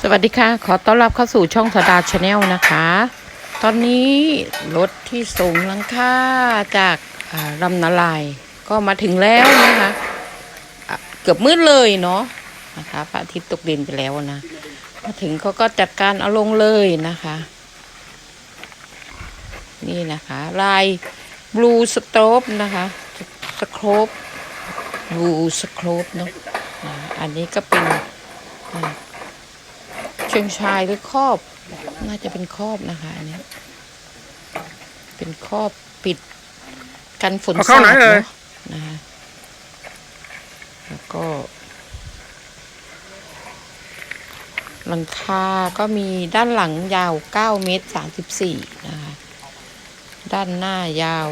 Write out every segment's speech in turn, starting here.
สวัสดีค่ะ ขอต้อนรับเข้าสู่ช่องสดาชาแนลนะคะ ตอนนี้รถที่ส่งหลังคาจากลำนาลายก็มาถึงแล้วนะคะะเกือบมืดเลยเนาะนะคะพระอาทิตย์ตกดินไปแล้วนะ มาถึงเขาก็จัดการเอาลงเลยนะคะ นี่นะคะ ลายบลูสโตรบนะคะสโครบบลูสโครบเนาะอันนี้ก็เป็น เชิงชายหรือครอบ น่าจะเป็นครอบนะคะอันนี้เป็นครอบปิดกันฝนเอาเข้าไหนสดเอ่ยเนาะนะคะแล้วก็หลังคาก็มีด้านหลังยาว 9 เมตร 34 นะคะ ด้านหน้ายาว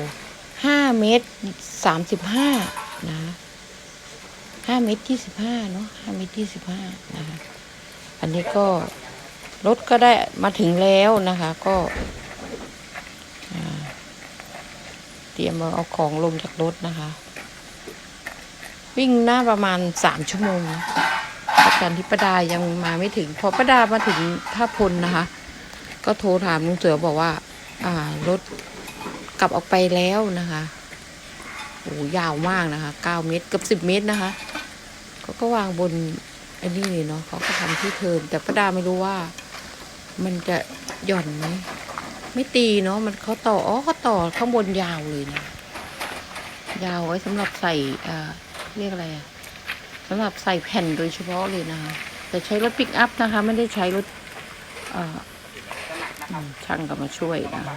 5 เมตร 35 นะคะ5เมตร 25 เนาะ5เมตร 25 นะคะ อันนี้ก็รถก็ได้มาถึงแล้วนะคะ ก็เตรียมเอาของลงจากรถนะคะ วิ่งหน้าประมาณสามชั่วโมงนะอาจารย์ทิปดายังมาไม่ถึง พอประดามาถึงท่าพลนะคะ ก็โทรถามลุงเสือบอกว่า อ่ารถกลับออกไปแล้วนะคะโอ้ยาวมากนะคะเก้าเมตรเกือบสิบเมตรนะคะ ก็วางบน อ้นี่เนาะเขาก็ทำที่เทิมแต่ป้าดาไม่รู้ว่า มันจะหย่อนไหมไม่ตีเนาะมันเขาต่ออ๋อเขาต่อข้างบนยาวเลยนะยาวไว้สำหรับใส่อ่าเรียกอะไรอะสำหรับใส่แผ่นโดยเฉพาะเลยนะคะแต่ใช้รถปิกอัพนะคะ ไม่ได้ใช้รถอ่าช่างก็มาช่วยนะคะ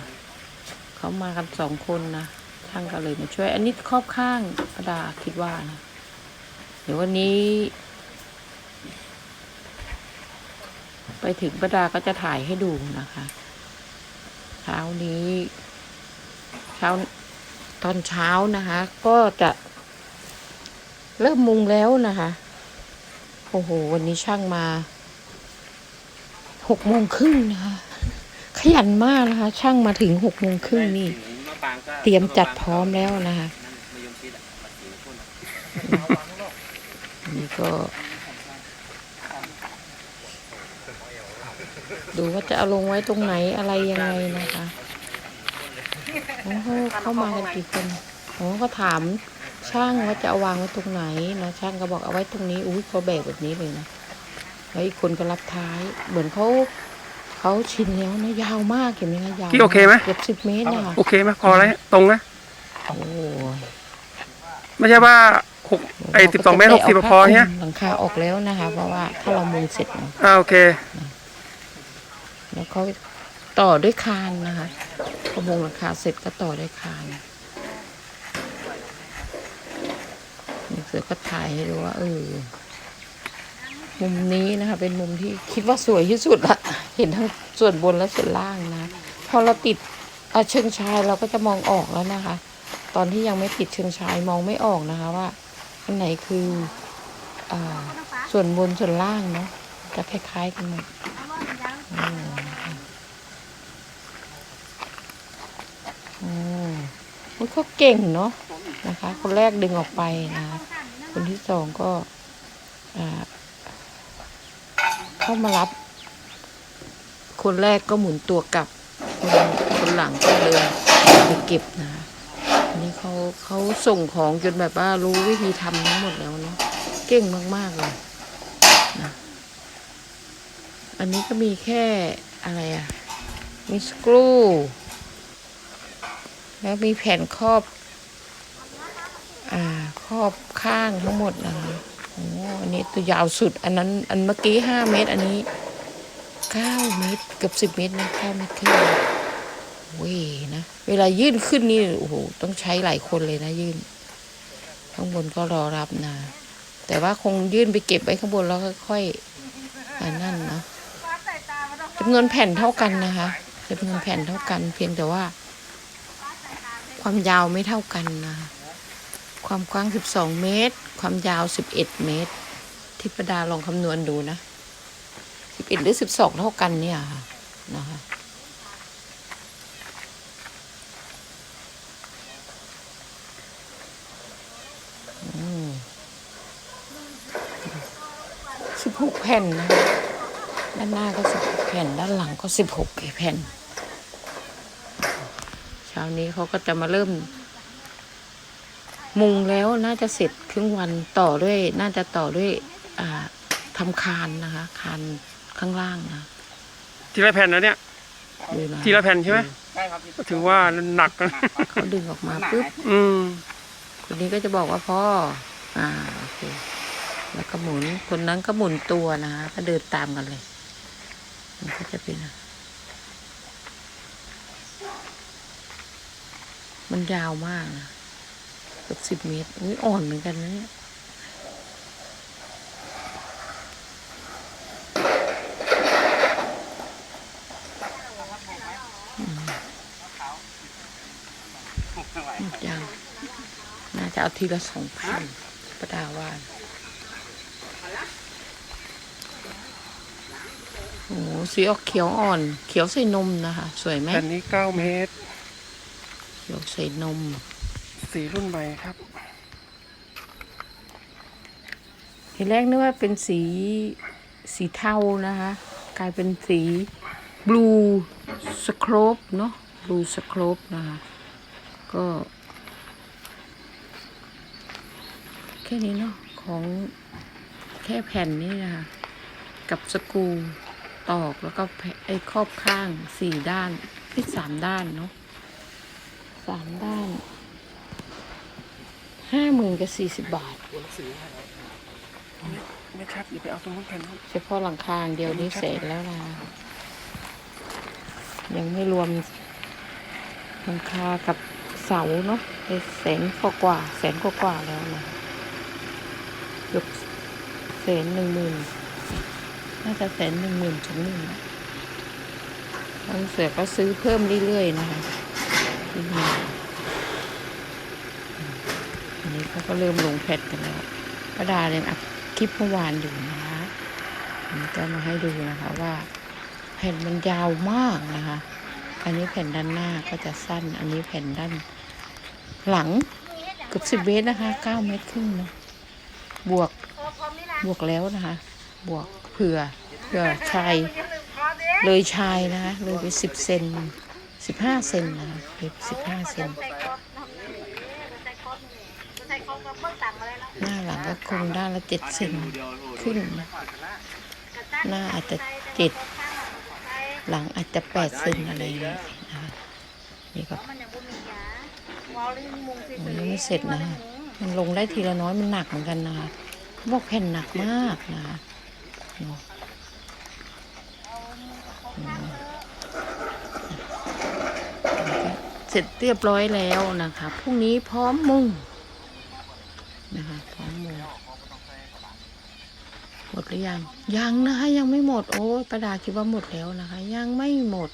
เขามากันสองคนนะช่างก็เลยมาช่วย อันนี้ครอบข้างป้าดาคิดว่านะเดี๋ยววันนี้ ไปถึงประดาก็จะถ่ายให้ดูนะคะเช้านี้เช้าตอนเช้านะคะ ก็จะ เริ่มมุงแล้วนะคะโอ้โห วันนี้ช่างมาหกโมงครึ่งนะคะ ขยันมากนะคะ ช่างมาถึงหกโมงครึ่งนี่ เตรียมจัดพร้อมแล้วนะคะนี่ก็ ดูว่าจะเอาลงไว้ตรงไหนอะไรยังไงนะคะโอ้โหเข้ามากันกี่คนโอ้ก็ถามช่างว่าจะเอาวางไว้ตรงไหนนะช่างก็บอกเอาไว้ตรงนี้อุ้ยเขาแบกแบบนี้เลยนะแล้วอีกคนก็รับท้าย เหมือนเขาเขาชินแล้วนะยาวมากเห็นไหมคะยาวพี่โอเคไหมเกือบสิบเมตรนะคะโอเคไหมพอแล้วตรงนะโอ้ยไม่ใช่ว่าหกไอ้สิบสองเมตรหกสิบพอเนี่ยหลังคาออกแล้วนะคะ เพราะว่าถ้าเรามุงเสร็จนะอ่าโอเค แล้วเขาต่อด้วยคานนะคะพอมงหลังคาเสร็จก็ต่อด้วยคานนี่เสือก็ถ่ายให้ดูว่าเออมุมนี้นะคะ เป็นมุมที่คิดว่าสวยที่สุดละเห็นทั้งส่วนบนและส่วนล่างนะ พอเราติดเอ่อเชิงชายเราก็จะมองออกแล้วนะคะ ตอนที่ยังไม่ติดเชิงชายมองไม่ออกนะคะว่าอันไหนคืออส่วนบนส่วนล่างเนาะจะคล้ายๆกันหมดอืมนะคะอืม มันก็เก่งเนาะนะคะ คนแรกดึงออกไปนะคะคนที่สองก็เข้ามารับ คนแรกก็หมุนตัวกลับ คนคนหลังก็เดินไปเก็บนะอันนี้เขาเขาส่งของจนแบบว่ารู้วิธีทำทั้งหมดแล้วเนาะเก่งมาก ๆ เลยนะอันนี้ก็มีแค่อะไรอะมีสกรู แล้วมีแผ่นครอบ อ่าครอบข้างทั้งหมดนะคะโอ้อันนี้ตัวยาวสุด อันนั้น อันเมื่อกี้ห้าเมตร อันนี้เก้าเมตร เกือบสิบเมตรนะเก้าเมตรครึ่งเว้ยนะ เวลายื่นขึ้นนี่ โอ้โห ต้องใช้หลายคนเลยนะยื่น ข้างบนก็รอรับนะ แต่ว่าคงยื่นไปเก็บไว้ข้างบนแล้วค่อยๆอันนั่นเนาะจำนวนแผ่นเท่ากันนะคะจำนวนแผ่นเท่ากันเพียงแต่ว่า ความยาวไม่เท่ากันนะคะความกว้าง 12 เมตร ความยาว 11 เมตร ทิพดาลองคำนวณดูนะ 11 หรือ 12 เท่ากันเนี่ยนะคะสิบหกแผ่นนะด้านหน้าก็สิบหกแผ่น ด้านหลังก็สิบหกแผ่น ช้านี้เขาก็จะมาเริ่ม มุงแล้วน่าจะเสร็จครึ่งวันต่อด้วย น่าจะต่อด้วยอ่าทำคานนะคะคานข้างล่างนะทีละแผ่นนะเนี่ยดูนะทีละแผ่นใช่ไหมใช่ครับก็ถือว่าหนักนะเขาดึงออกมาปุ๊บอืมคนนี้ก็จะบอกว่าพ่อ อ่าโอเคแล้วก็หมุนคนนั้นก็หมุนตัวนะคะก็เดินตามกันเลย มันก็จะเป็นอะ มันยาวมากนะเกือบสิบเมตร อุ้ยอ่อนเหมือนกันนะเนี่ยหมดยังน่าจะเอาทีละสองพันประดาว่าโอ้โหสีออกเขียวอ่อน เขียวใส่นมนะคะ สวยไหมแผ่นนี้เก้าเมตร เขียวใส่นม สีรุ่นใหม่ครับทีแรกนึกว่าเป็นสีสีเทานะคะ กลายเป็นสีบลูสโครปเนาะบลูสโครปนะคะก็แค่นี้เนาะของแค่แผ่นนี้นะคะกับสกรูตอกแล้วก็แผ่นไอ้ครอบข้างสี่ด้านที่สามด้านเนาะ สามด้านห้าหมื่นกับสี่สิบบาทไม่ชัดอย่าไปเอาตรงนั้นแผ่นนู้นเฉพาะหลังคาอย่างเดียวนี่เสร็จแล้วนะยังไม่รวมหลังคากับเสาเนาะไปแสนกว่ากว่าแสนกว่ากว่าแล้วนะเกือบแสนหนึ่งหมื่นน่าจะแสนหนึ่งหมื่นสองหมื่นนะบางเสือก็ซื้อเพิ่มเรื่อยๆนะคะ ที่นี่อันนี้เขาก็เริ่มลงแพทกันแล้วประดาเรียนอัดคลิปเมื่อวานอยู่นะคะผมจะมาให้ดูนะคะว่าแผ่นมันยาวมากนะคะ อันนี้แผ่นด้านหน้าก็จะสั้น อันนี้แผ่นด้านหลังเกือบสิบเมตรนะคะเก้าเมตรครึ่งนะบวกบวกแล้วนะคะ บวกเผื่อเผื่อชายเลยชายนะคะเลยไปสิบเซน สิบห้าเซนนะคะเลยสิบห้าเซนหน้าหลังก็คงด้านละเจ็ดเซนขึ้น หน้าอาจจะเจ็ดหลังอาจจะแปดเซนอะไรอย่างเงี้ยนะคะนี่ก็มันยังไม่เสร็จนะคะมันลงได้ทีละน้อยมันหนักเหมือนกันนะคะบอกแผ่นหนักมากนะคะเนาะอืม เสร็จเรียบร้อยแล้วนะคะพรุ่งนี้พร้อมมุงนะคะพร้อมมุงหมดหรือยังยังนะคะยังไม่หมดโอ้ประดาคิดว่าหมดแล้วนะคะ ยังไม่หมด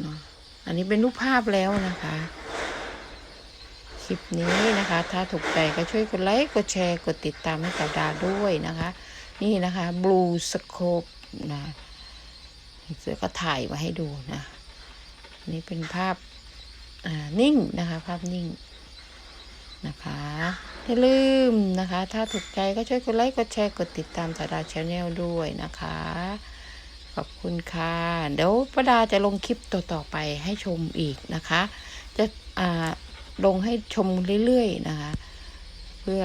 เนาะอันนี้เป็นรูปภาพแล้วนะคะคลิปนี้นะคะ ถ้าถูกใจก็ช่วยกดไลค์กดแชร์กดติดตามให้กับดาด้วยนะคะ นี่นะคะ Blue Scope นะเสือก็ถ่ายมาให้ดูนะ นี่เป็นภาพานิ่งนะคะ ภาพนิ่งนะคะอย่าลืมนะคะ ถ้าถูกใจก็ช่วยกดไลค์กดแชร์กดติดตามสาดาชาแนลด้วยนะคะ ขอบคุณค่ะ เดี๋ยวประดาจะลงคลิปต่อๆไปให้ชมอีกนะคะ จะลงให้ชมเรื่อยๆนะคะ เพื่อ